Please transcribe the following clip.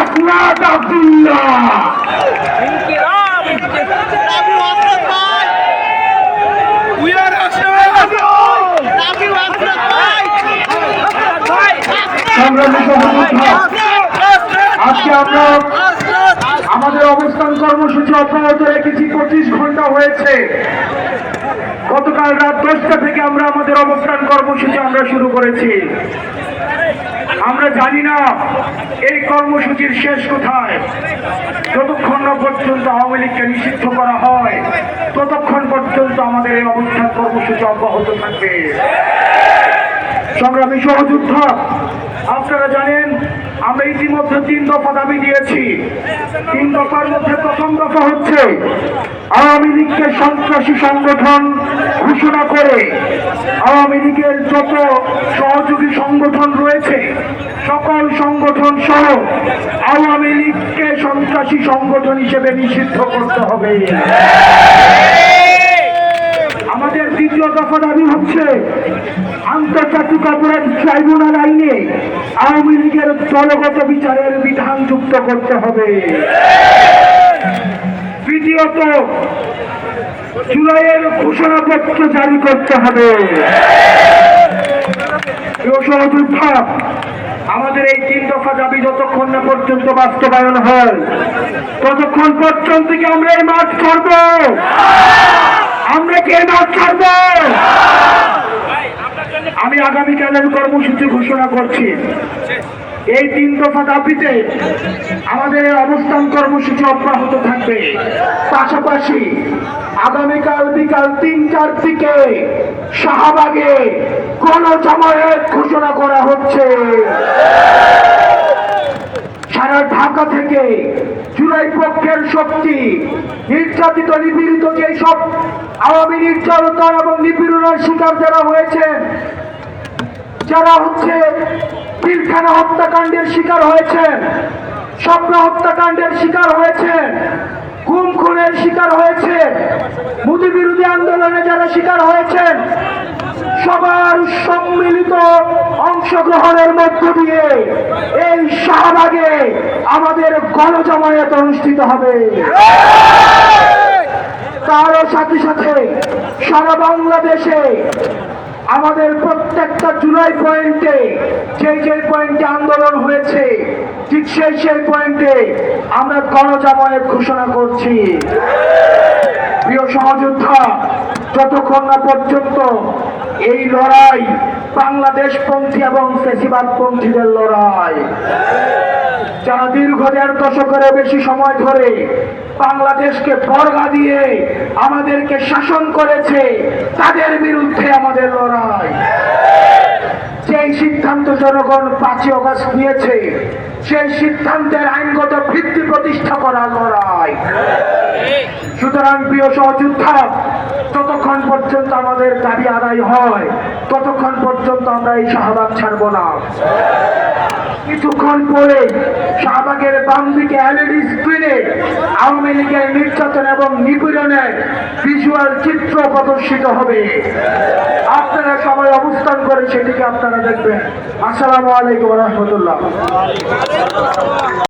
আসলাত আব্দুল্লাহ। আজকে আমরা আমাদের অবস্থান কর্মসূচি অব্যাহত রেখেছি। পঁচিশ ঘণ্টা হয়েছে। গতকাল রাত দশটা থেকে আমরা আমাদের অবস্থান কর্মসূচি আমরা শুরু করেছি। আমরা জানি না এই কর্মসূচির শেষ কোথায়। যতক্ষণ না পর্যন্ত আওয়ামী লীগকে নিষিদ্ধ করা হয়, ততক্ষণ পর্যন্ত আমাদের এই অবস্থান কর্মসূচি অব্যাহত থাকবে। সংগ্রামী সহযোদ্ধা আপনারা জানেন, আমরা ইতিমধ্যে তিন দফা দাবি দিয়েছি। তিন দফার মধ্যে প্রথম দফা হচ্ছে আওয়ামী লীগকে সন্ত্রাসী সংগঠন ঘোষণা করে। আওয়ামী লীগের যত সহযোগী সংগঠন রয়েছে, সকল সংগঠন সহ আওয়ামী লীগকে সন্ত্রাসী সংগঠন হিসেবে নিষিদ্ধ করতে হবে। আমাদের দ্বিতীয় দফা দাবি হচ্ছে, আন্তর্জাতিক অপরাধ ট্রাইব্যুনাল আইনে আওয়ামী লীগের দলগত বিচারের বিধান যুক্ত করতে হবে। তৃতীয়ত, জুলাইয়ের ঘোষণাপত্র জারি করতে হবে। আমাদের এই তিন দফা দাবি যতক্ষণ না পর্যন্ত বাস্তবায়ন হয়, ততক্ষণ পর্যন্ত কি আমরা এই মাঠ ছাড়ব আমরা কি মাঠ ছাড়ব আমি আগামীকালের কর্মসূচি ঘোষণা করছি। এই তিন দফা দাবিতে আমাদের অবস্থান কর্মসূচি অব্যাহত থাকবে। পাশাপাশি আগামীকাল বিকাল তিনটার দিকে শাহবাগে কোন জমায়েত ঘোষণা করা হচ্ছে। সারা ঢাকা থেকে জুলাই পক্ষের শক্তি, নির্যাতিত, নিপীড়িত যে সব আওয়ামী নির্যাতন এবং নিপীড়নের শিকার যারা হয়েছেন, যারা হচ্ছে পিলখানা হত্যাকাণ্ডের শিকার হয়েছেন, স্বপ্ন হত্যাকাণ্ডের শিকার হয়েছেন গুম খুনের শিকার হয়েছে মোদী বিরোধী আন্দোলনে যারা শিকার হয়েছেন সবার সম্মিলিত অংশগ্রহণের মধ্য দিয়ে এই শাহবাগে আমাদের গণজমায়েত অনুষ্ঠিত হবে। তারও সাথে সাথে সারা বাংলাদেশে আমাদের প্রত্যেকটা জুলাই পয়েন্টে যে যে পয়েন্টে আন্দোলন হয়েছে, ঠিক সেই সেই পয়েন্টে আমরা গণজামায়েত ঘোষণা করছি। প্রিয় সহযোদ্ধা, যতক্ষণ না পর্যন্ত এই লড়াই বাংলাদেশ পন্থী এবং ফেসিবাদ পন্থীদের লড়াই। যারা দীর্ঘ দেড় দশকেরও বেশি সময় ধরে বাংলাদেশকে বর্গা দিয়ে আমাদেরকে শাসন করেছে, তাদের বিরুদ্ধে আমাদের লড়াই। যেই সিদ্ধান্ত জনগণ পাঁচই অগস্ট নিয়েছে সেই সিদ্ধান্তের আইনগত ভিত্তি প্রতিষ্ঠা করার লড়াই। সুতরাং প্রিয় সহযোদ্ধা, ততক্ষণ পর্যন্ত আমাদের দাবি আদায় হয়। ততক্ষণ পর্যন্ত আমরা এই শাহবাগ ছাড়ব না। কিছুক্ষণ পরে শাহবাগের বাম দিকে এলইডি স্ক্রিনে আওয়ামী লীগের নির্যাতন এবং নিপীড়নের ভিজুয়াল চিত্র প্রদর্শিত হবে। আপনারা সবাই অবস্থান করে সেটিকে আপনারা দেখবেন। আসসালামু আলাইকুম রহমতুল্লাহ।